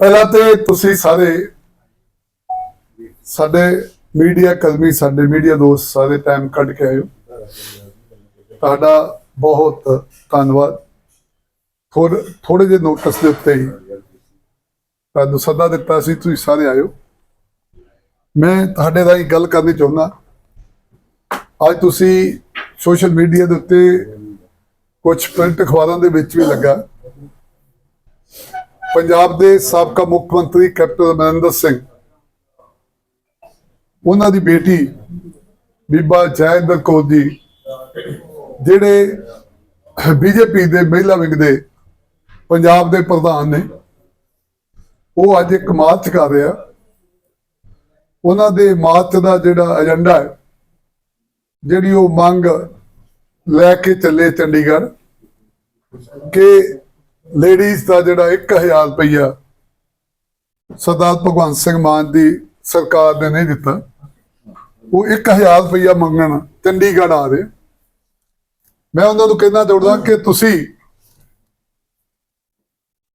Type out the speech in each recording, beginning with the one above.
ਪਹਿਲਾਂ ਤੇ ਤੁਸੀਂ ਸਾਰੇ, ਸਾਡੇ ਮੀਡੀਆ ਕਰਮੀ, ਸਾਡੇ ਮੀਡੀਆ ਦੋਸਤ ਸਾਰੇ ਟਾਈਮ ਕੱਢ ਕੇ ਆਇਓ। ਤੁਹਾਡਾ ਬਹੁਤ ਧੰਨਵਾਦ। ਥੋੜੇ ਥੋੜੇ ਜਿਹੇ ਨੋਟਿਸ ਦੇ ਉੱਤੇ ਹੀ ਤੁਹਾਨੂੰ ਸੱਦਾ ਦਿੱਤਾ ਸੀ, ਤੁਸੀਂ ਸਾਰੇ ਆਇਓ। ਮੈਂ ਤੁਹਾਡੇ ਨਾਲ ਇੱਕ ਗੱਲ ਕਰਨੀ ਚਾਹੁੰਦਾ। ਅੱਜ ਤੁਸੀਂ ਸੋਸ਼ਲ ਮੀਡੀਆ ਦੇ ਉੱਤੇ ਕੁਝ ਪ੍ਰਿੰਟ ਅਖਬਾਰਾਂ ਦੇ ਵਿੱਚ ਵੀ ਲੱਗਾ। ਪੰਜਾਬ ਦੇ ਸਾਬਕਾ ਮੁੱਖ ਮੰਤਰੀ ਕੈਪਟਨ ਅਮਰਿੰਦਰ ਸਿੰਘ, ਉਹਨਾਂ ਦੀ ਬੇਟੀ ਬੀਬਾ ਜੈਇੰਦਰ ਕੌਰ ਜੀ, ਜਿਹੜੇ ਬੀਜੇਪੀ ਦੇ ਮਹਿਲਾ ਵਿੰਗ ਦੇ ਪੰਜਾਬ ਦੇ ਪ੍ਰਧਾਨ ਨੇ, ਉਹ ਅੱਜ ਇੱਕ ਮਾਰਚ ਕਰ ਰਿਹਾ ਉਹਨਾਂ ਦੇ ਮਾਰਚ ਦਾ ਜਿਹੜਾ ਏਜੰਡਾ ਹੈ, ਜਿਹੜੀ ਉਹ ਮੰਗ ਲੈ ਕੇ ਚੱਲੇ ਚੰਡੀਗੜ੍ਹ ਕਿ ਲੇਡੀਜ਼ ਦਾ ਜਿਹੜਾ 1000 ਰੁਪਇਆ ਸਰਦਾਰ ਭਗਵੰਤ ਸਿੰਘ ਮਾਨ ਦੀ ਸਰਕਾਰ ਨੇ ਨਹੀਂ ਦਿੱਤਾ। ਉਹ 1000 ਰੁਪਈਆ ਮੰਗਣ ਚੰਡੀਗੜ੍ਹ ਆ ਰਹੇ। ਮੈਂ ਉਹਨਾਂ ਨੂੰ ਕਹਿਣਾ ਚਾਹੁੰਦਾ ਕਿ ਤੁਸੀਂ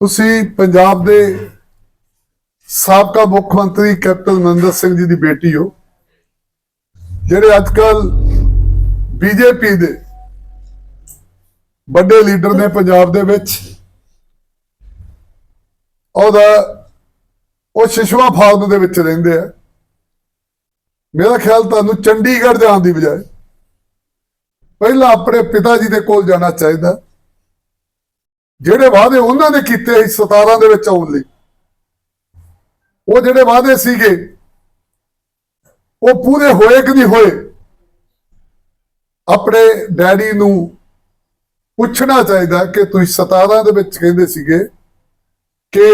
ਤੁਸੀਂ ਪੰਜਾਬ ਦੇ ਸਾਬਕਾ ਮੁੱਖ ਮੰਤਰੀ ਕੈਪਟਨ ਅਮਰਿੰਦਰ ਸਿੰਘ ਜੀ ਦੀ ਬੇਟੀ ਹੋ। ਜਿਹੜੇ ਅੱਜ ਕੱਲ ਬੀਜੇਪੀ ਦੇ ਵੱਡੇ ਲੀਡਰ ਨੇ ਪੰਜਾਬ ਦੇ ਵਿੱਚ ਉਹਦਾ ਉਹ ਸ਼ਿਸ਼ਵਾ ਫਾਰਮ ਦੇ ਵਿੱਚ ਰਹਿੰਦੇ ਆ। ਮੇਰਾ ਖਿਆਲ ਤੁਹਾਨੂੰ ਚੰਡੀਗੜ੍ਹ ਜਾਣ ਦੀ ਬਜਾਏ ਪਹਿਲਾਂ ਆਪਣੇ ਪਿਤਾ ਜੀ ਦੇ ਕੋਲ ਜਾਣਾ ਚਾਹੀਦਾ। ਜਿਹੜੇ ਵਾਅਦੇ ਉਹਨਾਂ ਨੇ ਕੀਤੇ ਸੀ 17 ਦੇ ਵਿੱਚ ਆਉਣ ਲਈ, ਉਹ ਜਿਹੜੇ ਵਾਅਦੇ ਸੀਗੇ, ਉਹ ਪੂਰੇ ਹੋਏ ਕਿ ਨਹੀਂ ਹੋਏ, ਆਪਣੇ ਡੈਡੀ ਨੂੰ ਪੁੱਛਣਾ ਚਾਹੀਦਾ ਕਿ ਤੁਸੀਂ 17 ਦੇ ਵਿੱਚ ਕਹਿੰਦੇ ਸੀਗੇ ਕਿ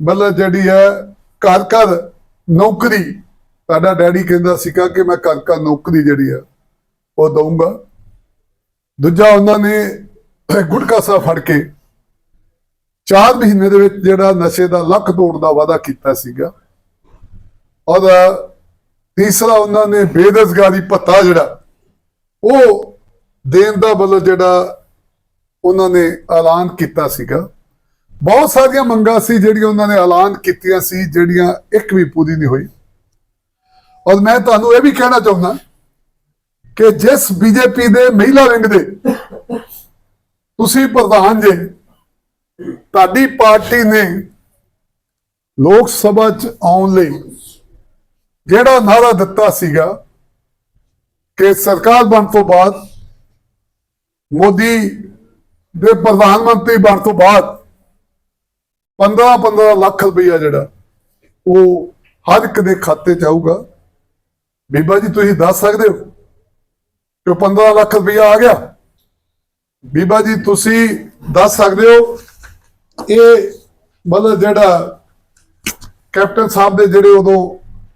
ਮਤਲਬ ਜਿਹੜੀ ਹੈ ਘਰ ਘਰ ਨੌਕਰੀ, ਤੁਹਾਡਾ ਡੈਡੀ ਕਹਿੰਦਾ ਸੀਗਾ ਕਿ ਮੈਂ ਘਰ ਘਰ ਨੌਕਰੀ ਜਿਹੜੀ ਆ ਉਹ ਦਊਂਗਾ। ਦੂਜਾ ਉਹਨਾਂ ਨੇ ਗੁਟਕਾ ਸਾਹਿਬ ਫੜ ਕੇ 4 ਮਹੀਨੇ ਦੇ ਵਿੱਚ ਜਿਹੜਾ ਨਸ਼ੇ ਦਾ ਲੱਖ ਤੋੜ ਦਾ ਵਾਅਦਾ ਕੀਤਾ ਸੀਗਾ। ਔਰ ਤੀਸਰਾ ਉਹਨਾਂ ਨੇ ਬੇਰੁਜ਼ਗਾਰੀ ਭੱਤਾ ਜਿਹੜਾ, ਉਹ ਦੇਣ ਦਾ ਮਤਲਬ ਜਿਹੜਾ ਉਹਨਾਂ ਨੇ ਐਲਾਨ ਕੀਤਾ ਸੀਗਾ। ਬਹੁਤ ਸਾਰੀਆਂ ਮੰਗਾਂ ਸੀ ਜਿਹੜੀਆਂ ਉਹਨਾਂ ਨੇ ਐਲਾਨ ਕੀਤੀਆਂ ਸੀ, ਜਿਹੜੀਆਂ ਇੱਕ ਵੀ ਪੂਰੀ ਨਹੀਂ ਹੋਈ। ਔਰ ਮੈਂ ਤੁਹਾਨੂੰ ਇਹ ਵੀ ਕਹਿਣਾ ਚਾਹੁੰਦਾ ਕਿ ਜਿਸ ਬੀਜੇਪੀ ਦੇ ਮਹਿਲਾ ਵਿੰਗ ਦੇ ਤੁਸੀਂ ਪ੍ਰਧਾਨ ਜੇ, ਤੁਹਾਡੀ ਪਾਰਟੀ ਨੇ ਲੋਕ ਸਭਾ ਚ ਆਉਣ ਲਈ ਜਿਹੜਾ ਨਾਰਾ ਦਿੱਤਾ ਸੀਗਾ ਕਿ ਸਰਕਾਰ ਬਣ ਤੋਂ ਬਾਅਦ, ਮੋਦੀ ਦੇ ਪ੍ਰਧਾਨ ਮੰਤਰੀ ਬਣ ਤੋਂ ਬਾਅਦ 15-15 ਲੱਖ ਰੁਪਈਆ ਜਿਹੜਾ ਉਹ ਹਰ ਇੱਕ ਦੇ ਖਾਤੇ ਚ ਆਊਗਾ। ਬੀਬਾ ਜੀ, ਤੁਸੀਂ ਦੱਸ ਸਕਦੇ ਹੋ ਕਿ ਉਹ 15 ਲੱਖ ਰੁਪਈਆ ਆ ਗਿਆ? ਬੀਬਾ ਜੀ, ਤੁਸੀਂ ਦੱਸ ਸਕਦੇ ਹੋ ਇਹ ਮਤਲਬ ਜਿਹੜਾ ਕੈਪਟਨ ਸਾਹਿਬ ਦੇ ਜਿਹੜੇ ਉਦੋਂ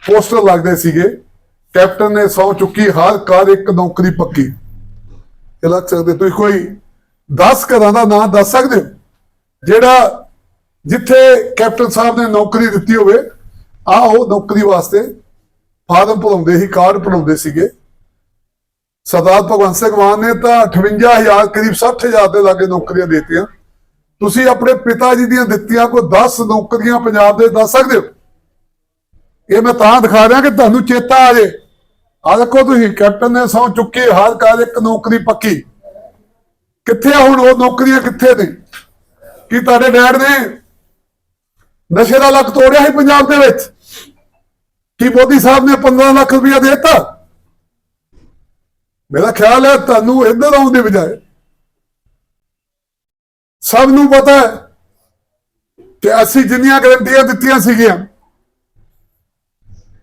ਪੋਸਟਰ ਲੱਗਦੇ ਸੀਗੇ, ਕੈਪਟਨ ਨੇ ਸੌ ਚੁੱਕੀ, ਹਰ ਕਾਰ ਇੱਕ ਨੌਕਰੀ ਪੱਕੀ। ਇਹ ਲੱਗ ਸਕਦੇ ਤੁਸੀਂ ਕੋਈ 10 ਘਰਾਂ ਦਾ ਨਾਂ ਦੱਸ ਸਕਦੇ ਹੋ? ਜਿਹੜਾ ਜਿੱਥੇ ਕੈਪਟਨ ਸਾਹਿਬ ਨੇ ਨੌਕਰੀ ਦਿੱਤੀ ਹੋਵੇ, ਆ ਉਹ ਨੌਕਰੀ ਵਾਸਤੇ ਫਾਰਮ ਭਰਾਉਂਦੇ ਸੀ, ਕਾਰਡ ਭਰਾਉਂਦੇ ਸੀਗੇ। ਸਰਦਾਰ ਭਗਵੰਤ ਸਿੰਘ ਮਾਨ ਨੇ ਤਾਂ 58000 ਕਰੀਬ 60000 ਦੇ ਲਾਗੇ ਨੌਕਰੀਆਂ ਦਿੱਤੀਆਂ। ਤੁਸੀਂ ਆਪਣੇ ਪਿਤਾ ਜੀ ਦੀਆਂ ਦਿੱਤੀਆਂ ਕੋਈ 10 ਨੌਕਰੀਆਂ ਪੰਜਾਬ ਦੇ ਦੱਸ ਸਕਦੇ ਹੋ? ਇਹ ਮੈਂ ਤਾਂ ਦਿਖਾ ਰਿਹਾ ਕਿ ਤੁਹਾਨੂੰ ਚੇਤਾ ਆ ਜੇ। ਆ ਦੇਖੋ ਤੁਸੀਂ, ਕੈਪਟਨ ਨੇ ਸੌ ਚੁੱਕੀ, ਹਰ ਕਾਰ ਇੱਕ ਨੌਕਰੀ ਪੱਕੀ। ਕਿੱਥੇ ਹੁਣ ਉਹ ਨੌਕਰੀਆਂ ਕਿੱਥੇ ਨੇ? ਕੀ ਤੁਹਾਡੇ ਡੈਡ ਨੇ? ਨਸ਼ੇ ਦਾ ਲੱਕ ਤੋੜਿਆ ਸੀ ਪੰਜਾਬ ਦੇ ਵਿੱਚ। ਕੀ ਮੋਦੀ ਸਾਹਿਬ ਨੇ 15 ਲੱਖ ਰੁਪਇਆ ਦਿੱਤਾ? ਮੇਰਾ ਖਿਆਲ ਹੈ ਤੁਹਾਨੂੰ ਇੱਧਰ ਆਉਣ ਦੀ ਬਜਾਏ। ਸਭ ਨੂੰ ਪਤਾ ਹੈ ਕਿ ਅਸੀਂ ਜਿੰਨੀਆਂ ਗਰੰਟੀਆਂ ਦਿੱਤੀਆਂ ਸੀਗੀਆਂ,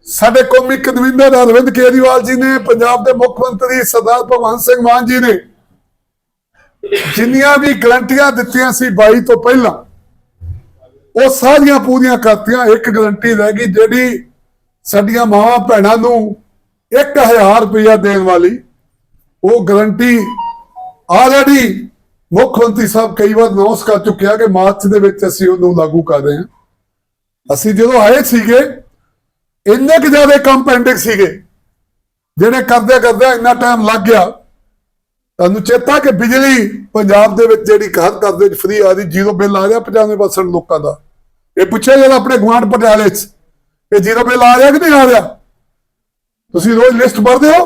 ਸਾਡੇ ਕੌਮੀ ਕਨਵੀਨਰ ਅਰਵਿੰਦ ਕੇਜਰੀਵਾਲ ਜੀ ਨੇ, ਪੰਜਾਬ ਦੇ ਮੁੱਖ ਮੰਤਰੀ ਸਰਦਾਰ ਭਗਵੰਤ ਸਿੰਘ ਮਾਨ ਜੀ ਨੇ ਜਿੰਨੀਆਂ ਵੀ ਗਰੰਟੀਆਂ ਦਿੱਤੀਆਂ ਸੀ 22 ਤੋਂ ਪਹਿਲਾਂ ਉਹ ਸਾਰੀਆਂ ਪੂਰੀਆਂ ਕਰਤੀਆਂ, ਇੱਕ ਗਰੰਟੀ ਰਹਿ ਗਈ ਜਿਹੜੀ ਸਾਡੀਆਂ ਮਾਵਾਂ ਭੈਣਾਂ ਨੂੰ 1000 ਰੁਪਇਆ ਦੇਣ ਵਾਲੀ। ਉਹ ਗਰੰਟੀ ਆਲਰੇਡੀ ਮੁੱਖ ਮੰਤਰੀ ਸਾਹਿਬ ਕਈ ਵਾਰ ਅਨਾਉਂਸ ਕਰ ਚੁੱਕਿਆ ਕਿ ਮਾਰਚ ਦੇ ਵਿੱਚ ਅਸੀਂ ਉਹਨੂੰ ਲਾਗੂ ਕਰ ਰਹੇ ਹਾਂ। ਅਸੀਂ ਜਦੋਂ ਆਏ ਸੀਗੇ, ਇੰਨੇ ਕੁ ਜ਼ਿਆਦਾ ਕੰਮ ਪੈਂਡਿੰਗ ਸੀਗੇ, ਜਿਹੜੇ ਕਰਦੇ ਕਰਦੇ ਇੰਨਾ ਟਾਈਮ ਲੱਗ ਗਿਆ। ਤੁਹਾਨੂੰ ਚੇਤਾ ਕਿ ਬਿਜਲੀ ਪੰਜਾਬ ਦੇ ਵਿੱਚ ਜਿਹੜੀ ਘਰ ਘਰ ਦੇ ਵਿੱਚ ਫ੍ਰੀ ਆ ਰਹੀ ਜ਼ੀਰੋ ਬਿੱਲ ਆ ਰਿਹਾ 95% ਲੋਕਾਂ ਦਾ। ਇਹ ਪੁੱਛਿਆ ਜਦ ਆਪਣੇ ਗੁਆਂਢ ਪਟਿਆਲੇ 'ਚ, ਇਹ ਜ਼ੀਰੋ ਬਿੱਲ ਆ ਰਿਹਾ ਕਿ ਨਹੀਂ ਆ ਰਿਹਾ? ਤੁਸੀਂ ਰੋਜ਼ ਲਿਸਟ ਭਰਦੇ ਹੋ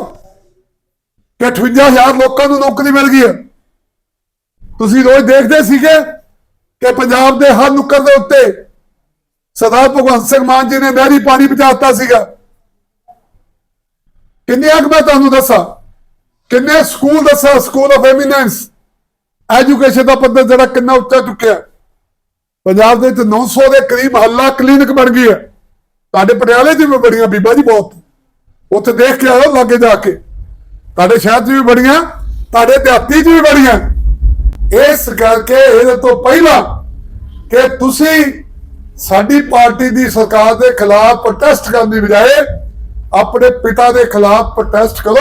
ਕਿ 58000 ਲੋਕਾਂ ਨੂੰ ਨੌਕਰੀ ਮਿਲ ਗਈ ਹੈ। ਤੁਸੀਂ ਰੋਜ਼ ਦੇਖਦੇ ਸੀਗੇ ਕਿ ਪੰਜਾਬ ਦੇ ਹਰ ਨੁੱਕਰ ਦੇ ਉੱਤੇ ਸਰਦਾਰ ਭਗਵੰਤ ਸਿੰਘ ਮਾਨ ਜੀ ਨੇ ਨਹਿਰੀ ਪਾਣੀ ਪਹੁੰਚਾਤਾ ਸੀਗਾ। ਕਿੰਨੇ ਕੁ ਮੈਂ ਤੁਹਾਨੂੰ ਦੱਸਾਂ? ਕਿੰਨੇ ਸਕੂਲ ਦੱਸਾਂ? ਸਕੂਲ ਆਫ ਐਮੀਨੈਂਸ ਐਜੂਕੇਸ਼ਨ ਦਾ ਪੱਧਰ ਜਿਹੜਾ ਕਿੰਨਾ ਉੱਚਾ ਚੁੱਕਿਆ। ਪੰਜਾਬ ਦੇ ਵਿੱਚ 900 ਦੇ ਕਰੀਬ ਹੱਲਾ ਕਲੀਨਿਕ ਬਣ ਗਈ ਹੈ। ਤੁਹਾਡੇ ਪਟਿਆਲੇ 'ਚ ਵੀ ਬੜੀਆਂ ਬੀਬਾ ਜੀ ਬਹੁਤ। ਉੱਥੇ ਦੇਖ ਕੇ ਆਓ ਲਾਗੇ ਜਾ ਕੇ। ਤੁਹਾਡੇ ਸ਼ਹਿਰ 'ਚ ਵੀ ਬੜੀਆਂ, ਤੁਹਾਡੇ ਦਿਹਾਤੀ 'ਚ ਵੀ ਬੜੀਆਂ। ਇਸ ਕਰਕੇ ਇਹਦੇ ਤੋਂ ਪਹਿਲਾਂ ਕਿ ਤੁਸੀਂ ਸਾਡੀ ਪਾਰਟੀ ਦੀ ਸਰਕਾਰ ਦੇ ਖਿਲਾਫ ਪ੍ਰੋਟੈਸਟ ਕਰਨ ਦੀ ਬਜਾਏ ਆਪਣੇ ਪਿਤਾ ਦੇ ਖਿਲਾਫ ਪ੍ਰੋਟੈਸਟ ਕਰੋ,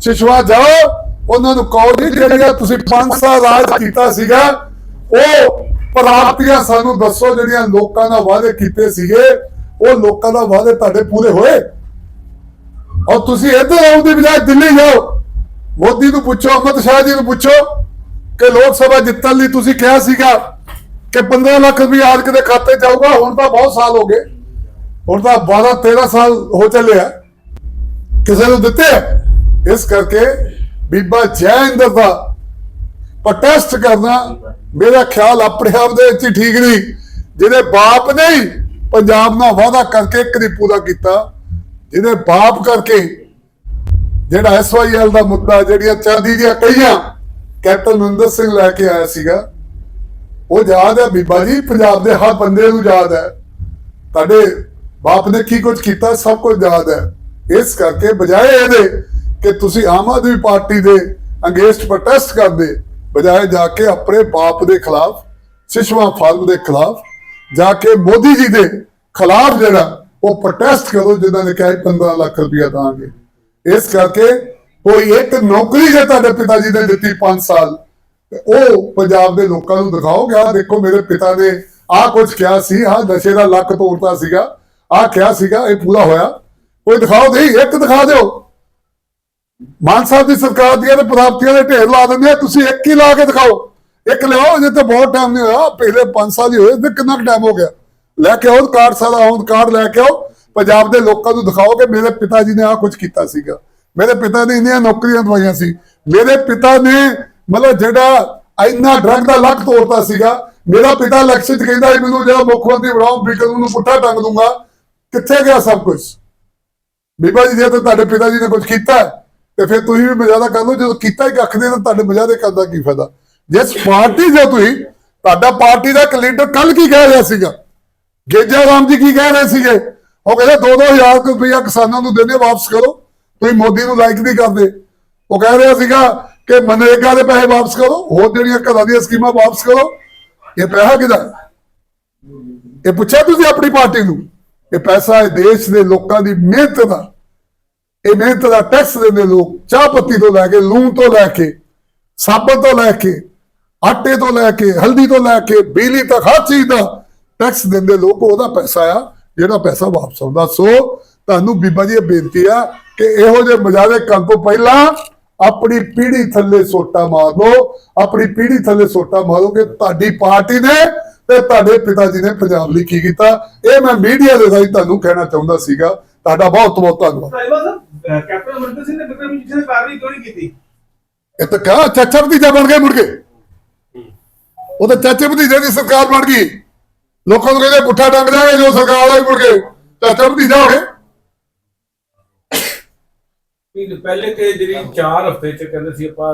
ਸ਼ਿਸ਼ਵਾ ਜਾਓ। ਉਹਨਾਂ ਨੂੰ ਕਹੋ ਜੀ, ਜਿਹੜੀਆਂ ਤੁਸੀਂ 5 ਸਾਲ ਰਾਜ ਕੀਤਾ ਸੀਗਾ, ਉਹ ਪ੍ਰਾਪਤੀਆਂ ਸਾਨੂੰ ਦੱਸੋ ਜਿਹੜੀਆਂ ਲੋਕਾਂ ਨਾਲ ਵਾਅਦੇ ਕੀਤੇ ਸੀਗੇ, ਉਹ ਲੋਕਾਂ ਦਾ ਵਾਅਦੇ ਤੁਹਾਡੇ ਪੂਰੇ ਹੋਏ? ਔਰ ਤੁਸੀਂ ਇੱਧਰ ਆਉਣ ਦੀ ਬਜਾਏ ਦਿੱਲੀ ਜਾਓ। ਮੋਦੀ ਨੂੰ ਪੁੱਛੋ, ਅਮਿਤ ਸ਼ਾਹ ਜੀ ਨੂੰ ਪੁੱਛੋ ਕਿ ਲੋਕ ਸਭਾ ਜਿੱਤਣ ਲਈ ਤੁਸੀਂ ਕਿਹਾ ਸੀਗਾ ਕਿ 15 ਲੱਖ ਰੁਪਏ ਆਜ ਦੇ ਖਾਤੇ ਜਾਊਗਾ ਹੁਣ ਤਾਂ ਬਹੁਤ ਸਾਲ ਹੋ ਗਏ। ਹੁਣ ਤਾਂ 12 13 ਸਾਲ ਹੋ ਚੱਲਿਆ ਕਿਸੇ ਨੂੰ ਦਿੱਤੇ ਇਸ ਕਰਕੇ ਬੀਬਾ ਜੈ ਇੰਦਰ ਦਾ ਪ੍ਰੋਟੈਸਟ ਕਰਨਾ ਮੇਰਾ ਖਿਆਲ ਆਪਣੇ ਆਪ ਦੇ ਵਿੱਚ ਹੀ ਠੀਕ ਨਹੀਂ। ਜਿਹਦੇ ਬਾਪ ਨੇ ਹੀ ਪੰਜਾਬ ਨਾਲ ਵਾਅਦਾ ਕਰਕੇ ਇੱਕ ਪੂਰਾ ਕੀਤਾ, ਜਿਹਦੇ ਬਾਪ ਕਰਕੇ ਜਿਹੜਾ ਐਸਵਾਈਐਲ ਦਾ ਮੁੱਦਾ, ਜਿਹੜੀਆਂ ਚਾਂਦੀ ਦੀਆਂ ਕਈਆਂ ਕੈਪਟਨ ਮਨਿੰਦਰ ਸਿੰਘ ਲੈ ਕੇ ਆਇਆ ਸੀਗਾ, ਉਹ ਯਾਦ ਹੈ ਬੀਬਾ ਜੀ, ਪੰਜਾਬ ਦੇ ਹਰ ਬੰਦੇ ਨੂੰ ਯਾਦ ਹੈ। ਤੁਹਾਡੇ ਬਾਪ ਨੇ ਕੀ ਕੁਝ ਕੀਤਾ, ਸਭ ਕੁਝ ਯਾਦ ਹੈ। ਇਸ ਕਰਕੇ ਬਜਾਏ ਇਹਦੇ ਕਿ ਤੁਸੀਂ ਆਮ ਆਦਮੀ ਪਾਰਟੀ ਦੇ ਅਗੇਂਸਟ ਪ੍ਰੋਟੈਸਟ ਕਰਦੇ ਬਜਾਏ ਜਾ ਕੇ ਆਪਣੇ ਬਾਪ ਦੇ ਖਿਲਾਫ, ਸਿਸ਼ਵਾ ਫਾਰਮ ਦੇ ਖਿਲਾਫ, ਜਾ ਕੇ ਮੋਦੀ ਜੀ ਦੇ ਖਿਲਾਫ ਜਿਹੜਾ ਉਹ ਪ੍ਰੋਟੈਸਟ ਕਰੋ, ਜਿਨ੍ਹਾਂ ਨੇ ਕਿਹਾ ਸੀ 15 ਲੱਖ ਰੁਪਇਆ ਦਾਂਗੇ। ਇਸ ਕਰਕੇ ਕੋਈ ਇੱਕ ਨੌਕਰੀ ਜੇ ਤੁਹਾਡੇ ਪਿਤਾ ਜੀ ਨੇ ਦਿੱਤੀ 5 ਸਾਲ ਉਹ ਪੰਜਾਬ ਦੇ ਲੋਕਾਂ ਨੂੰ ਦਿਖਾਓ ਕਿ ਆਹ ਦੇਖੋ ਮੇਰੇ ਪਿਤਾ ਨੇ ਆਹ ਕੁਝ ਕਿਹਾ ਸੀ, ਆਹ ਨਸ਼ੇ ਦਾ ਲੱਕ ਤੋੜਤਾ ਸੀਗਾ, ਆਹ ਕਿਹਾ ਸੀਗਾ, ਇਹ ਪੂਰਾ ਹੋਇਆ। ਕੋਈ ਦਿਖਾਓ ਨਹੀਂ, ਇੱਕ ਦਿਖਾ ਦਿਓ। ਮਾਨ ਸਾਹਿਬ ਦੀ ਸਰਕਾਰ ਦੀਆਂ ਤੇ ਪ੍ਰਾਪਤੀਆਂ ਦੇ ਢੇਰ ਲਾ ਦਿੰਦੇ ਆ, ਤੁਸੀਂ ਇੱਕ ਹੀ ਲਾ ਕੇ ਦਿਖਾਓ। ਇੱਕ ਲਿਆਓ ਜੇ ਤੇ ਬਹੁਤ ਟਾਈਮ ਨਹੀਂ ਹੋਇਆ ਪਹਿਲੇ 5 ਸਾਲ ਹੀ ਹੋਏ ਤੇ ਕਿੰਨਾ ਟਾਈਮ ਹੋ ਗਿਆ? ਲੈ ਕੇ ਆਓ, ਕਾਰਡ ਸਾਰਾ ਆਉਂ ਕਾਰਡ ਲੈ ਕੇ ਆਓ, ਪੰਜਾਬ ਦੇ ਲੋਕਾਂ ਨੂੰ ਦਿਖਾਓ ਕਿ ਮੇਰੇ ਪਿਤਾ ਜੀ ਨੇ ਆਹ ਕੁਝ ਕੀਤਾ ਸੀਗਾ। ਮੇਰੇ ਪਿਤਾ ਨੇ ਇੰਨੀਆਂ ਨੌਕਰੀਆਂ ਦਵਾਈਆਂ ਸੀ। ਮੇਰੇ ਪਿਤਾ ਨੇ ਮਤਲਬ ਜਿਹੜਾ ਇੰਨਾ ਡਰਗ ਦਾ ਲੱਕ ਤੋੜਤਾ ਸੀਗਾ, ਮੇਰਾ ਪਿਤਾ ਇਲੈਕਸ਼ਨ 'ਚ ਕਹਿੰਦਾ ਸੀ, ਮੈਨੂੰ ਜਿਹੜਾ ਮੁੱਖ ਮੰਤਰੀ ਬਣਾਓ ਬਿਕਰ ਨੂੰ ਪੁੱਠਾ ਟੰਗ ਦੂੰਗਾ। ਕਿੱਥੇ ਗਿਆ ਸਭ ਕੁਝ ਬੀਬਾ ਜੀ, ਜੇ ਤਾਂ ਤੁਹਾਡੇ ਪਿਤਾ ਜੀ ਨੇ ਕੁਝ ਕੀਤਾ ਤੇ ਫਿਰ ਤੁਸੀਂ ਵੀ ਮਜ਼ਾਦਾ ਕਰ ਲਓ, ਜਦੋਂ ਕੀਤਾ ਹੀ ਕੱਖ ਦੇ ਤਾਂ ਤੁਹਾਡੇ ਮਜ਼ਾਦੇ ਕਰਨ ਕੀ ਫਾਇਦਾ? ਜਿਸ ਪਾਰਟੀ ਜੋ ਤੁਸੀਂ, ਤੁਹਾਡਾ ਪਾਰਟੀ ਦਾ ਇੱਕ ਕੱਲ ਕੀ ਕਹਿ ਰਿਹਾ ਸੀਗਾ? ਗੇਜਾ ਰਾਮ ਜੀ ਕੀ ਕਹਿ ਰਹੇ ਸੀਗੇ? ਉਹ ਕਹਿੰਦੇ 2-2000 ਰੁਪਇਆ ਕਿਸਾਨਾਂ ਨੂੰ ਦੇਣੇ ਵਾਪਸ ਕਰੋ। ਤੁਸੀਂ ਮੋਦੀ ਨੂੰ ਲਾਈਕ ਨਹੀਂ ਕਰਦੇ। ਉਹ ਕਹਿ ਰਿਹਾ ਸੀਗਾ ਕਿ ਮਨਰੇਗਾ ਦੇ ਪੈਸੇ ਵਾਪਸ ਕਰੋ, ਹੋਰ ਜਿਹੜੀਆਂ ਘਰਾਂ ਦੀਆਂ ਸਕੀਮਾਂ ਵਾਪਸ ਕਰੋ। ਇਹ ਪੈਸਾ ਕਿਹਦਾ? ਇਹ ਪੁੱਛਿਆ ਤੁਸੀਂ ਆਪਣੀ ਪਾਰਟੀ ਨੂੰ? ਇਹ ਪੈਸਾ ਇਹ ਦੇਸ਼ ਦੇ ਲੋਕਾਂ ਦੀ ਮਿਹਨਤ ਦਾ। ਇਹ ਮਿਹਨਤ ਦਾ ਟੈਕਸ ਦਿੰਦੇ ਲੋਕ, ਚਾਹ ਪੱਤੀ ਤੋਂ ਲੈ ਕੇ, ਲੂਣ ਤੋਂ ਲੈ ਕੇ, ਸਾਬਣ ਤੋਂ ਲੈ ਕੇ, ਆਟੇ ਤੋਂ ਲੈ ਕੇ, ਹਲਦੀ ਤੋਂ ਲੈ ਕੇ, ਬਿਜਲੀ ਤੱਕ, ਹਰ ਚੀਜ਼ ਦਾ ਟੈਕਸ ਦਿੰਦੇ ਲੋਕ, ਉਹਦਾ ਪੈਸਾ ਆ, ਜਿਹੜਾ ਪੈਸਾ ਵਾਪਸ ਆਉਂਦਾ। ਸੋ ਤੁਹਾਨੂੰ ਬੀਬਾ ਜੀ ਇਹ ਬੇਨਤੀ ਆ ਕਿ ਇਹੋ ਜਿਹੇ ਮਜਾਦੇ ਕਰਨ ਤੋਂ ਪਹਿਲਾਂ ਆਪਣੀ ਪੀੜੀ ਥੱਲੇ ਸੋਟਾ ਮਾਰ ਲਓ, ਆਪਣੀ ਪੀੜੀ ਥੱਲੇ ਸੋਟਾ ਮਾਰੋ ਕਿ ਤੁਹਾਡੀ ਪਾਰਟੀ ਨੇ ਤੇ ਤੁਹਾਡੇ ਪਿਤਾ ਜੀ ਨੇ ਪੰਜਾਬ ਲਈ ਕੀ ਕੀਤਾ। ਇਹ ਮੈਂ ਮੀਡੀਆ ਦੇ ਰਾਹੀਂ ਤੁਹਾਨੂੰ ਕਹਿਣਾ ਚਾਹੁੰਦਾ ਸੀਗਾ। ਤੁਹਾਡਾ ਬਹੁਤ ਬਹੁਤ ਧੰਨਵਾਦ ਕੈਪਟਨ ਅਮਰਿੰਦਰ ਸਿੰਘ ਨੇ ਬਿਕਰਮ ਜੀ ਨੇ ਕਾਰਵਾਈ ਕਿਉਂ ਨਹੀਂ ਕੀਤੀ? ਇਹ ਤਾਂ ਕਹਾ ਚਾਚਾ ਭਤੀਜਾ ਬਣ ਗਏ ਮੁੜ ਕੇ? ਉਹ ਤਾਂ ਚਾਚੇ ਭਤੀਜੇ ਦੀ ਸਰਕਾਰ ਬਣ ਗਈ। ਲੋਕਾਂ ਨੂੰ ਕਹਿੰਦੇ ਪੁੱਠਾ ਡੰਗ ਜਾਏ ਜੋ ਸਰਕਾਰ ਆਈ ਮੁੜ ਕੇ ਚਾਚਾ ਭਤੀਜਾ ਹੋ ਗਏ। ਵੀ ਪਹਿਲੇ ਤੇ ਜਿਹੜੀ 4 ਹਫ਼ਤੇ ਚ ਕਹਿੰਦੇ ਸੀ ਆਪਾਂ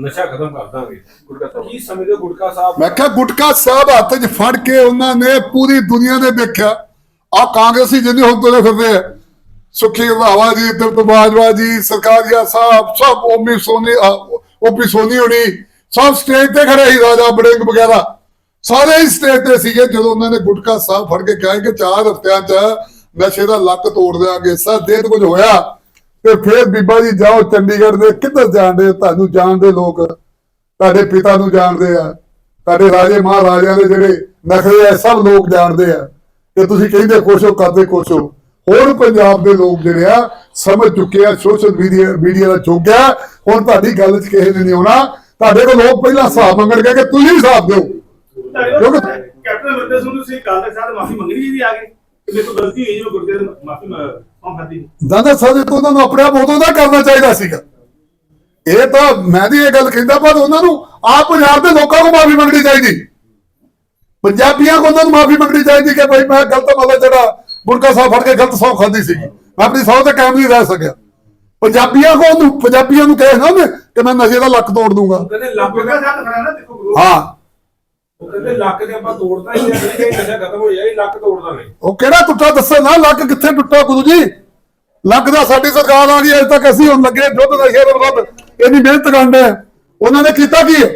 ਨਸ਼ਾ ਖਤਮ ਕਰ ਦਾਂਗੇ ਗੁਟਕਾ ਸਾਹਿਬ। ਕੀ ਸਮਝਦੇ ਗੁਟਕਾ ਸਾਹਿਬ? ਮੈਂ ਕਿਹਾ ਗੁਟਕਾ ਸਾਹਿਬ ਹੱਥ 'ਚ ਫੜ ਕੇ ਉਹਨਾਂ ਨੇ ਪੂਰੀ ਦੁਨੀਆ ਨੇ ਦੇਖਿਆ। ਆ ਕਾਂਗਰਸੀ ਜਿੰਨੇ ਹੁਣ ਤੁਰੇ ਫਿਰਦੇ ਆ। ਸੁਖੀ ਰੰਧਾਵਾ ਜੀ ਤਿਰਤ ਬਾਜਵਾ ਜੀ, ਸਰਕਾਰੀਆ ਸਾਹਿਬ, ਸਭ ਓਮੀ ਸੋਨੀ ਓਪੀ ਸੋਨੀ ਹੋਣੀ, ਸਭ ਸਟੇਜ ਤੇ ਖੜੇ ਸੀ, ਰਾਜਾ ਬੜਿੰਗ ਵਗੈਰਾ। ਸਾਰੇ ਹੀ ਸਟੇਜ ਤੇ ਸੀਗੇ, ਜਦੋਂ ਉਹਨਾਂ ਨੇ ਗੁਟਕਾ ਸਾਹਿਬ ਫੜ ਕੇ ਕਿਹਾ ਕਿ ਚਾਰ ਹਫ਼ਤਿਆਂ 'ਚ ਨਸ਼ੇ ਦਾ ਲੱਕ ਤੋੜ ਦਿਆਂਗੇ, ਸਰ, ਜੇ ਕੁਝ ਹੋਇਆ, ਤੇ ਫਿਰ ਬੀਬਾ ਜੀ ਜਾਓ, ਚੰਡੀਗੜ੍ਹ ਦੇ ਕਿੱਧਰ ਜਾਣਦੇ ਤੁਹਾਨੂੰ ਜਾਣਦੇ ਲੋਕ, ਤੁਹਾਡੇ ਪਿਤਾ ਨੂੰ ਜਾਣਦੇ ਆ, ਤੁਹਾਡੇ ਰਾਜੇ ਮਹਾਰਾਜਿਆਂ ਦੇ ਜਿਹੜੇ ਨਖਰੇ ਆ ਸਭ ਲੋਕ ਜਾਣਦੇ ਆ। ਕਿ ਤੁਸੀਂ ਕਹਿੰਦੇ ਕੁਛ ਹੋ, ਕਰਦੇ ਕੁਛ ਹੋ। ਹੋਰ ਪੰਜਾਬ ਦੇ ਲੋਕ ਜਿਹੜੇ ਆ ਸਮਝ ਚੁੱਕੇ ਆ ਸੋਸ਼ਲ ਮੀਡੀਆ ਮੀਡੀਆ ਦਾ ਚੁੱਕਿਆ ਹੁਣ ਤੁਹਾਡੀ ਗੱਲ 'ਚ ਕਿਸੇ ਨੇ ਨਹੀਂ ਆਉਣਾ। ਤੁਹਾਡੇ ਕੋਲ ਲੋਕ ਪਹਿਲਾਂ ਹਿਸਾਬ ਮੰਗਣਗੇ ਕਿ ਤੁਸੀਂ ਹਿਸਾਬ ਦਿਓ। ਕਿਉਂਕਿ ਕੈਪਟਨ ਅਮਰਿੰਦਰ ਸਿੰਘ ਤੁਸੀਂ ਕੱਲ ਤੱਕ ਸਾਥ ਮਾਫੀ ਮੰਗਣੀ ਜੀ ਵੀ ਆ ਗਏ ਮੇਰੇ ਤੋਂ ਗਲਤੀ ਹੋਈ ਜੀ ਮੈਂ ਗੁਰਦੇ ਦੀ ਮਾਫੀ ਮੰਗ ਖਾਦੀ ਦਾਦਾ ਸਾਹਿਬ ਤੋਂ ਉਹਨਾਂ ਨੂੰ ਆਪਣੇ ਆਪ ਉਦੋਂ ਦਾ ਕਰਨਾ ਚਾਹੀਦਾ ਸੀਗਾ। ਇਹ ਤਾਂ ਮੈਂ ਵੀ ਇਹ ਗੱਲ ਕਹਿੰਦਾ ਪਰ ਉਹਨਾਂ ਨੂੰ ਆਪ ਪੰਜਾਬ ਦੇ ਲੋਕਾਂ ਨੂੰ ਮਾਫੀ ਮੰਗਣੀ ਚਾਹੀਦੀ। ਪੰਜਾਬੀਆਂ ਕੋਲ ਉਹਨਾਂ ਨੂੰ ਮਾਫੀ ਮੰਗਣੀ ਚਾਹੀਦੀ ਕਿ ਭਾਈ ਮੈਂ ਗਲਤ ਮਤਲਬ ਜਿਹੜਾ ਬੁਰਕਾ ਸਾਹਿਬ ਫੜ ਕੇ ਗਲਤ ਸੌ ਖਾਦੀ ਸੀ ਮੈਂ ਆਪਣੀ ਸੌ ਤੇ ਕਾਇਮ ਨਹੀਂ ਰਹਿ ਸਕਿਆ। ਪੰਜਾਬੀਆਂ ਕੋਲ ਉਹਨੂੰ ਪੰਜਾਬੀਆਂ ਨੂੰ ਕਹੇ ਨਾ ਉਹਨੇ ਕਿ ਮੈਂ ਨਸ਼ੇ ਦਾ ਲੱਕ ਤੋੜ ਦੂੰਗਾ। ਕਹਿੰਦੇ ਲੱਕ ਦੇ ਸਾਹਿਬ ਖੜਾ ਨਾ ਦੇਖੋ ਗੁਰੂ। ਹਾਂ। ਉਹ ਕਹਿੰਦੇ ਲੱਕ ਦੇ ਆਪਾਂ ਤੋੜਦਾ ਹੀ ਨਹੀਂ ਕਿ ਨਸ਼ਾ ਖਤਮ ਹੋ ਜਾਏ ਲੱਕ ਤੋੜਦਾ ਨਹੀਂ। ਉਹ ਕਿਹੜਾ ਟੁੱਟਾ ਦੱਸੋ ਨਾ ਲੱਕ ਕਿੱਥੇ ਟੁੱਟਾ ਗੁਰੂ ਜੀ? ਲੱਕ ਦਾ ਸਾਡੀ ਸਰਕਾਰ ਆ ਗਈ ਅਜੇ ਤੱਕ ਅਸੀਂ ਹੁਣ ਲੱਗੇ ਦੁੱਧ ਦਾ ਸ਼ੇਰ ਵਿਰੁੱਧ ਇੰਨੀ ਮਿਹਨਤ ਕਰਦੇ ਆ ਉਹਨਾਂ ਨੇ ਕੀਤਾ ਕੀ? ਹੈ?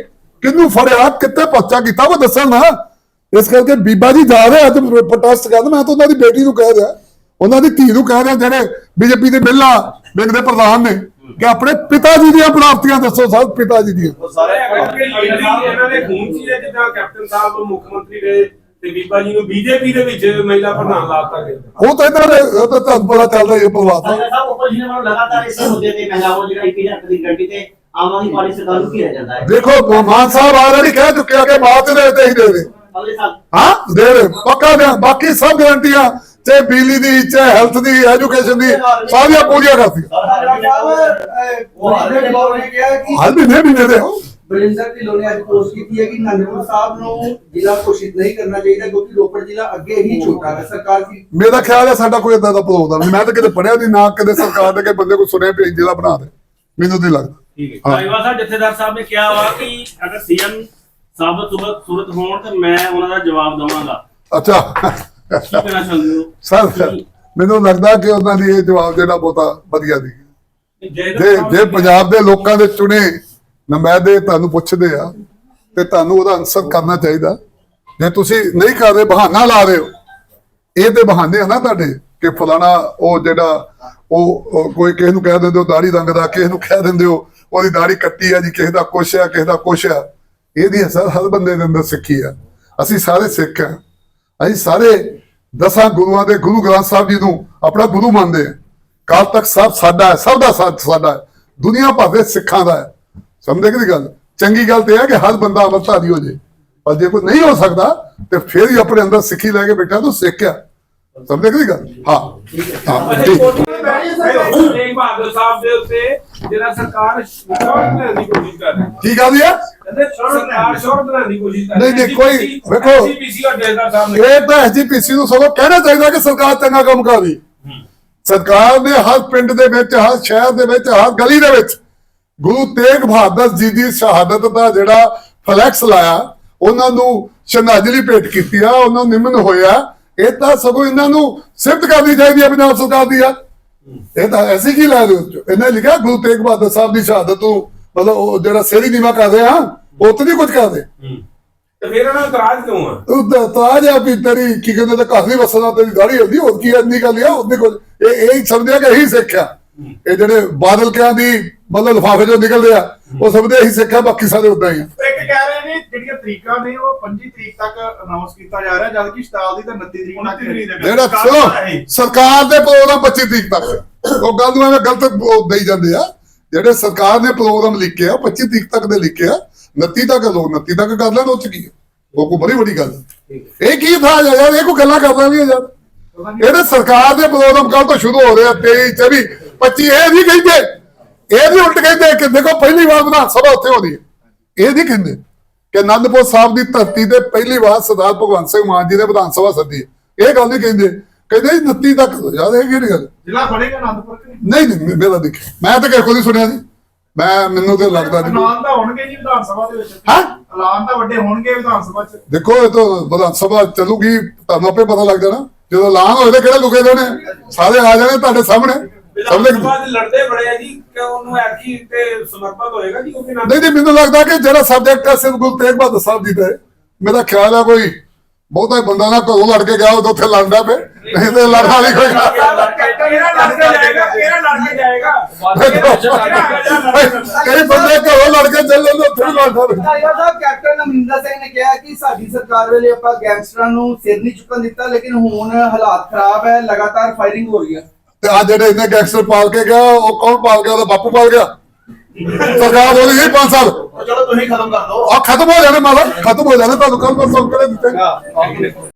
ਕਿਹਨੂੰ ਫੜਿਆ? ਕਿੱਥੇ ਪਰਚਾ ਕੀਤਾ? ਉਹ ਦੱਸਣ ਨਾ। ਇਸ ਕਰਕੇ ਬੀਬਾ ਜੀ ਜਾ ਰਹੇ ਅੱਜ ਪ੍ਰੋਟੈਸਟ ਕਰਨ ਮੈਂ ਤਾਂ ਉਹਨਾਂ ਦੀ ਬੇਟੀ ਨੂੰ ਕਹਿ ਰਿਹਾ। ਉਹਨਾਂ ਦੀ ਧੀ ਨੂੰ ਕਹਿ ਰਿਹਾ ਜਿਹੜੇ ਬੀਜੇਪੀ ਦੇ ਬਿੱਲਾ ਵਿੰਗ ਦੇ ਪ੍ਰਧਾਨ ਨੇ ਕਿ ਆਪਣੇ ਪਿਤਾ ਜੀ ਦੀਆਂ ਪ੍ਰਾਪਤੀਆਂ ਦੱਸੋ ਸਭ ਪਿਤਾ ਜੀ ਦੀਆਂ। ਉਹ ਸਾਰੇ ਕਿ ਲੀਡਰੀ ਇਹਨਾਂ ਦੇ ਖੂਨ ਸੀ ਇਹ ਜਿੱਦਾਂ ਕੈਪਟਨ ਸਾਹਿਬ ਮੁੱਖ ਮੰਤਰੀ ਰਹੇ ਤੇ ਬੀਬਾ ਜੀ ਨੂੰ ਬੀਜੇਪੀ ਦੇ ਵਿੱਚ ਮਹਿਲਾ ਪ੍ਰਧਾਨ ਲਾਤਾ ਗਿਆ। ਉਹ ਤਾਂ ਇਹਨਾਂ ਦੇ ਉਹ ਤਾਂ ਤੁਹਾਨੂੰ ਪਤਾ ਚੱਲਦਾ ਇਹ ਪ੍ਰਵਾਹ ਸਾਹਿਬ opposition ਵੱਲੋਂ ਲਗਾਤਾਰ ਇਸੇ ਮੁੱਦੇ ਤੇ ਮਹਿਲਾਵਾਂ ਜਿਹੜਾ 1000 ਦੀ ਗੱਡੀ ਤੇ ਆਮ ਆਦਮੀ ਪਾਰਟੀ ਸਰਕਾਰ ਨੂੰ ਘੇਰਿਆ ਜਾਂਦਾ ਹੈ? ਦੇਖੋ ਮਾਨ ਸਾਹਿਬ ਆਲਰੇਡੀ ਕਹਿ ਚੁੱਕਿਆ ਕਿ ਬਾਤ ਦੇ ਤੇ ਹੀ ਦੇ ਦੇ ਅਗਲੇ ਸਾਲ। ਹਾਂ ਦੇ ਦੇ ਪੱਕਾ ਦੇ ਬਾਕੀ ਸਭ ਗਾਰੰਟੀਆਂ ਚਾਹੇ ਬਿਜਲੀ ਦੀ ਚਾਹੇ ਹੈਲਥ ਦੀ ਐਜੂਕੇਸ਼ਨ ਦੀ ਸਾਰੀਆਂ ਪੂਰੀਆਂ ਕਰਤੀ ਉਹ ਹਾਲੇ ਬਾਬੂ ਨੇ ਕਿਹਾ ਕਿ ਮਹੀਨੇ ਦੇ ਹੋ। ਬਲਿੰਦਰ ਢਿੱਲੋਂ ਨੇ ਅੱਜ ਪੋਸਟ ਕੀਤੀ ਹੈ ਕਿ ਨੰਦਪੁਰ ਸਾਹਿਬ ਨੂੰ ਜ਼ਿਲ੍ਹਾ ਘੋਸ਼ਿਤ ਨਹੀਂ ਕਰਨਾ ਚਾਹੀਦਾ ਕਿਉਂਕਿ ਰੋਪੜ ਜ਼ਿਲ੍ਹਾ ਅੱਗੇ ਹੀ ਛੋਟਾ ਹੈ। ਸਰਕਾਰ ਦੀ ਮੇਰਾ ਖਿਆਲ ਹੈ ਸਾਡਾ ਕੋਈ ਇਦਾਂ ਦਾ ਪ੍ਰੋਗਰਾਮ ਨਹੀਂ। ਮੈਂ ਤਾਂ ਕਿਤੇ ਪੜਿਆ ਨਹੀਂ ਨਾ ਕਦੇ ਸਰਕਾਰ ਦੇ ਕੇ ਬੰਦੇ ਕੋਈ ਸੁਣਿਆ ਵੀ ਜ਼ਿਲ੍ਹਾ ਬਣਾ ਦੇ। ਮੈਨੂੰ ਨਹੀਂ ਲੱਗਦਾ। ਠੀਕ ਹੈ ਹਾਂ। ਧਾਰੀਵਾਲ ਸਾਹਿਬ ਜਥੇਦਾਰ ਸਾਹਿਬ ਨੇ ਕਿਹਾ ਵਾ ਕਿ ਅਗਰ ਸੀਐਮ ਸਾਬਤ ਸੂਰਤ ਸੂਰਤ ਹੋਣ ਤੇ ਮੈਂ ਉਹਨਾਂ ਦਾ ਜਵਾਬ ਦਵਾਂਗਾ। ਅੱਛਾ। ਕੀ ਕਹਿਣਾ ਚਾਹੁੰਦੇ ਹੋ? ਸਰ ਮੈਨੂੰ ਲੱਗਦਾ ਕਿ ਉਹਨਾਂ ਦੀ ਇਹ ਜਵਾਬ ਜਿਹੜਾ ਬਹੁਤਾ ਵਧੀਆ ਨਹੀਂ ਜੇ ਜੇ ਜੇ ਪੰਜਾਬ ਦੇ ਲੋਕਾਂ ਦੇ ਚੁਣੇ ਨੁਮਾਇੰਦੇ ਤੁਹਾਨੂੰ ਪੁੱਛਦੇ ਆ ਤੇ ਤੁਹਾਨੂੰ ਉਹਦਾ ਆਨਸਰ ਕਰਨਾ ਚਾਹੀਦਾ। ਜੇ ਤੁਸੀਂ ਨਹੀਂ ਕਰ ਰਹੇ ਬਹਾਨਾ ਲਾ ਰਹੇ ਹੋ। ਇਹ ਤੇ ਬਹਾਨੇ ਆ ਨਾ ਤੁਹਾਡੇ। ਕਿ ਫਲਾਣਾ ਉਹ ਜਿਹੜਾ ਉਹ ਕੋਈ ਕਿਸੇ ਨੂੰ ਕਹਿ ਦਿੰਦੇ ਹੋ ਦਾੜੀ ਰੰਗ ਦਾ, ਕਿਸੇ ਨੂੰ ਕਹਿ ਦਿੰਦੇ ਹੋ ਉਹਦੀ ਦਾੜੀ ਕੱਟੀ ਆ ਜੀ, ਕਿਸੇ ਦਾ ਕੁਛ ਆ, ਕਿਸੇ ਦਾ ਕੁਛ ਆ। ਇਹਦੀ ਅਸਰ ਹਰ ਬੰਦੇ ਦੇ ਅੰਦਰ ਸਿੱਖੀ ਆ। ਅਸੀਂ ਸਾਰੇ ਸਿੱਖ ਆ। ਅਸੀਂ ਸਾਰੇ ਦਸਾਂ ਗੁਰੂਆਂ ਦੇ ਗੁਰੂ ਗ੍ਰੰਥ ਸਾਹਿਬ ਜੀ ਨੂੰ ਆਪਣਾ ਗੁਰੂ ਮੰਨਦੇ ਆ। ਕਾਲ ਤੱਕ ਸਭ ਸਾਡਾ ਹੈ, ਸਭ ਦਾ ਸਾਥ ਸਾਡਾ ਹੈ। ਦੁਨੀਆ ਭਰ ਦੇ ਸਿੱਖਾਂ ਦਾ ਹੈ। ਸਮਝਦੇ ਕਿ ਗੱਲ? ਚੰਗੀ ਗੱਲ ਤੇ ਹੈ ਕਿ ਹਰ ਬੰਦਾ ਅਮਰਤਾਰੀ ਹੋ ਜੇ ਪਰ ਜੇ ਕੋਈ ਨਹੀਂ ਹੋ ਸਕਦਾ, ਤੇ ਫਿਰ ਹੀ ਆਪਣੇ ਅੰਦਰ ਸਿੱਖੀ ਲੈ ਕੇ ਬੈਠਾ ਤੂੰ ਸਿੱਖਿਆ ਸਮਝਦੇ ਕਿ ਗੱਲ? ਹਾਂ। ਹਾਂ ਠੀਕ। ਤੇਗ ਬਹਾਦਰ ਸਾਹਿਬ ਦੇ ਉੱਤੇ ਜਿਹੜਾ ਸਰਕਾਰ ਸ਼ੋਰਟ ਲੈਣ ਦੀ ਕੋਸ਼ਿਸ਼ ਕਰ ਰਹੀ ਹੈ। ਕੀ ਗੱਲ ਹੈ ਕਹਿੰਦੇ ਸਰਕਾਰ ਸ਼ੋਰਟ ਲੈਣ ਦੀ ਕੋਸ਼ਿਸ਼ ਕਰ ਨਹੀਂ, ਨਹੀਂ, ਕੋਈ- ਵੇਖੋ। ਐਸਜੀਪੀਸੀ ਔਰ ਜਥੇਦਾਰ ਸਾਹਿਬ ਨੇ ਇਹ ਤਾਂ ਐਸਜੀਪੀਸੀ ਨੂੰ ਸਗੋਂ ਕਹਿਣਾ ਚਾਹੀਦਾ ਕਿ ਸਰਕਾਰ ਚੰਗਾ ਕੰਮ ਕਰ ਰਹੀ। ਸਰਕਾਰ ਨੇ ਹਰ ਪਿੰਡ ਦੇ ਵਿੱਚ ਹਰ ਸ਼ਹਿਰ ਦੇ ਵਿੱਚ ਹਰ ਗਲੀ ਦੇ ਵਿੱਚ ਗੁਰੂ ਤੇਗ ਬਹਾਦਰ ਜੀ ਦੀ ਸ਼ਹਾਦਤ ਦਾ ਜਿਹੜਾ ਫਲੈਕਸ ਲਾਇਆ ਉਹਨਾਂ ਨੂੰ ਸ਼ਰਧਾਂਜਲੀ ਭੇਟ ਕੀਤੀ ਆ ਉਹਨਾਂ ਨੂੰ ਨਿਮਨ ਹੋਇਆ। ਇਹ ਤਾਂ ਸਗੋਂ ਇਹਨਾਂ ਨੂੰ ਸਿਫਤ ਕਰਨੀ ਚਾਹੀਦੀ ਹੈ ਪੰਜਾਬ ਸਰਕਾਰ ਦੀ ਆ। ਇਹ ਤਾਂ ਐਸੀ ਕੀ ਲੈ ਹੋ ਇਹਨੇ ਲਿਖਿਆ ਗੁਰੂ ਤੇਗ ਬਹਾਦਰ ਸਾਹਿਬ ਦੀ ਸ਼ਹਾਦਤ ਨੂੰ ਮਤਲਬ ਉਹ ਜਿਹੜਾ ਸੇਰੀ ਨੀਵਾ ਕਰਦੇ ਆ ਉਹ ਤੇ ਨਹੀਂ ਕੁਝ ਕਰਦੇ ਤੇ ਫਿਰ ਇਹਨਾਂ ਨੂੰ ਇਤਰਾਜ਼ ਕਿਉਂ ਆ? ਉਹਦਾ ਤਾਜ ਆ ਵੀ ਤੇਰੀ ਕੀ ਕਹਿੰਦੇ ਤੇ ਘਰ ਨਹੀਂ ਵਸਣਾ ਤੇਰੀ ਦਾੜੀ ਹੁੰਦੀ ਹੋਰ ਕੀ ਇੰਨੀ ਗੱਲ ਆ ਉਹਦੇ ਕੋਲ। ਇਹ ਇਹ ਸਮਝਿਆ ਕਿ ਇਹੀ ਸਿੱਖਿਆ ਇਹ ਜਿਹੜੇ ਬਾਦਲ ਕਿਆਂ ਦੀ ਮਤਲਬ ਲਿਫਾਫੇ ਚੋਂ ਨਿਕਲਦੇ ਆ ਉਹ ਸਮਝਦੇ ਇਹੀ ਸਿੱਖਿਆ ਬਾਕੀ ਸਾਰੇ ਉਦਾਂ ਹੀ ਆ ਇੱਕ ਕਹਿ ਰਹੇ ਨੇ ਜਿਹੜੀਆਂ ਤਰੀਕਾਂ ਨੇ ਉਹ 25 ਤਰੀਕ ਤੱਕ ਅਨਾਉਂਸ ਕੀਤਾ ਜਾ ਰਿਹਾ ਜਦ ਕਿ ਸ਼ਤਾਬਦੀ ਤਾਂ 29 ਤਰੀਕ ਤੱਕ। ਜਿਹੜਾ ਸਰਕਾਰ ਸੁਣੋ ਦਾ। ਸਰਕਾਰ ਦੇ ਪ੍ਰੋਗਰਾਮ 25 ਤਰੀਕ ਤੱਕ ਉਹ ਗੱਲ ਨੂੰ ਐਵੇਂ ਗਲਤ ਦੇਈ ਜਾਂਦੇ ਆ ਜਿਹੜੇ ਸਰਕਾਰ ਨੇ ਪ੍ਰੋਗਰਾਮ ਲਿਖੇ ਆ 25 ਤਰੀਕ ਤੱਕ ਦੇ ਲਿਖੇ ਆ 29 ਤੱਕ ਲੋਕ 29 ਤੱਕ ਕਰ ਲੈਣ ਉਹ ਚ ਕੀ? ਉਹ ਕੋ ਬੜੀ ਵੱਡੀ ਗੱਲ। ਇਹ ਕੀ ਥਾ ਯਾਰ ਇਹ ਕੋ ਗੱਲਾਂ ਕਰ ਰਹੀਆਂ ਯਾਰ ਇਹਦੇ ਸਰਕਾਰ ਦੇ ਪ੍ਰੋਗਰਾਮ ਕੱਲ ਤੋਂ ਸ਼ੁਰੂ ਹੋ ਰਹੇ ਆ 23 24 25 ਇਹ ਨਹੀਂ ਕਹਿੰਦੇ। ਇਹ ਵੀ ਉਲਟ ਕਹਿੰਦੇ ਕਿ ਦੇਖੋ ਪਹਿਲੀ ਵਾਰ ਵਿਧਾਨ ਸਭਾ ਉੱਥੇ ਹੋਣੀ ਹੈ। ਇਹ ਨਹੀਂ ਕਹਿੰਦੇ ਕਿ ਆਨੰਦਪੁਰ ਸਾਹਿਬ ਦੀ ਧਰਤੀ ਤੇ ਪਹਿਲੀ ਵਾਰ ਸਰਦਾਰ ਭਗਵੰਤ ਸਿੰਘ ਮਾਨ ਜੀ ਨੇ ਵਿਧਾਨ ਸਭਾ ਸੱਦੀ ਇਹ ਗੱਲ ਨਹੀਂ ਕਹਿੰਦੇ। ਕਹਿੰਦੇ ਜੀ 29 ਤੱਕ ਯਾਰ ਇਹ ਕਿਹੜੀ ਗੱਲ? ਜ਼ਿਲ੍ਹਾ ਬਣੇਗਾ ਆਨੰਦਪੁਰ ਕਿ ਨਹੀਂ? ਨਹੀਂ ਨਹੀਂ ਮੇਰਾ ਦੇਖ ਮੈਂ ਤਾਂ ਨਹੀਂ ਸੁਣਿਆ ਜੀ। ਮੈਂ ਮੈਨੂੰ ਤੇ ਲੱਗਦਾ ਨਹੀਂ ਐਲਾਨ ਤਾਂ ਹੋਣਗੇ ਜੀ ਵਿਧਾਨ ਸਭਾ ਦੇ ਵਿੱਚ। ਹਾਂ? ਐਲਾਨ ਤਾਂ ਵੱਡੇ ਹੋਣਗੇ ਵਿਧਾਨ ਸਭਾ 'ਚ। ਦੇਖੋ ਇਹ ਤਾਂ ਵਿਧਾਨ ਸਭਾ ਚੱਲੂਗੀ ਤੁਹਾਨੂੰ ਆਪੇ ਪਤਾ ਲੱਗ ਜਾਣਾ। ਜਦੋਂ ਐਲਾਨ ਹੋਏ ਤਾਂ ਕਿਹੜੇ ਲੁਕੇ ਨੇ ਸਾਰੇ ਆ ਜਾਣੇ ਤੁਹਾਡੇ ਸਾਹਮਣੇ। ਸਮਝੇ ਸਭਾ ਦੇ ਲੜਦੇ ਬੜੇ ਆ ਜੀ ਕਿ ਉਹਨੂੰ ਐਤਕੀ ਤੇ ਸਮਰਪਿਤ ਹੋਏਗਾ ਜੀ ਕਿਉਂਕਿ ਨਾ? ਨਹੀਂ ਨਹੀਂ ਮੈਨੂੰ ਲੱਗਦਾ ਕਿ ਜਿਹੜਾ ਸਬਜੈਕਟ ਹੈ ਸਿਰਫ ਗੁਰੂ ਤੇਗ ਬਹਾਦਰ ਸਾਹਿਬ ਜੀ ਦਾ ਮੇਰਾ ਖਿਆਲ ਹੈ ਕੋਈ ਬਹੁਤਾ ਬੰਦਾ ਨਾ ਘਰੋਂ ਲੜ ਕੇ ਗਿਆ ਉਹ ਉੱਥੇ ਲੜਦਾ ਪਏ ਨਹੀਂ ਤੇ ਲੜਨ ਵਾਲੀ ਕੋਈ ਕਿਹੜਾ ਲੜ ਕੇ ਜਾਏਗਾ? ਕਿਹੜਾ ਲੜ ਕੇ ਜਾਏਗਾ? ਕਈ ਬੰਦੇ ਘਰੋਂ ਲੜ ਕੇ ਚੱਲ ਜਾਂਦੇ ਉੱਥੇ ਲੜਦਾ ਪਏ ਧਾਰੀਵਾਲ ਸਾਹਿਬ ਕੈਪਟਨ ਅਮਰਿੰਦਰ ਸਿੰਘ ਨੇ ਕਿਹਾ ਕਿ ਸਾਡੀ ਸਰਕਾਰ ਵੇਲੇ ਆਪਾਂ ਗੈਂਗਸਟਰਾਂ ਨੂੰ ਸਿਰ ਨਹੀਂ ਚੁੱਕਣ ਦਿੱਤਾ ਲੇਕਿਨ ਹੁਣ ਹਾਲਾਤ ਖਰਾਬ ਹੈ ਲਗਾਤਾਰ ਫਾਇਰਿੰਗ ਹੋ ਰਹੀ ਹੈ। ਤੇ ਆ ਜਿਹੜੇ ਇਹਨੇ ਗੈਂਗਸਟਰ ਪਾਲ ਕੇ ਗਿਆ ਉਹ ਕੌਣ ਪਾਲ ਗਿਆ? ਉਹਦਾ ਬਾਪੂ ਪਾਲ ਗਿਆ। ਸਰਕਾਰ ਬੋਲੀ ਸੀ 5 ਸਾਲ। ਚਲੋ ਤੁਸੀਂ ਖਤਮ ਕਰ ਦਿਓ। ਆ ਖਤਮ ਹੋ ਜਾਣੇ ਮਾਲਾ ਖਤਮ ਹੋ ਜਾਣੇ ਤੁਹਾਨੂੰ ਕੱਲ ਮੈਂ ਸੌਂਕੜੇ ਦਿੱਤੇ? ਹਾਂ।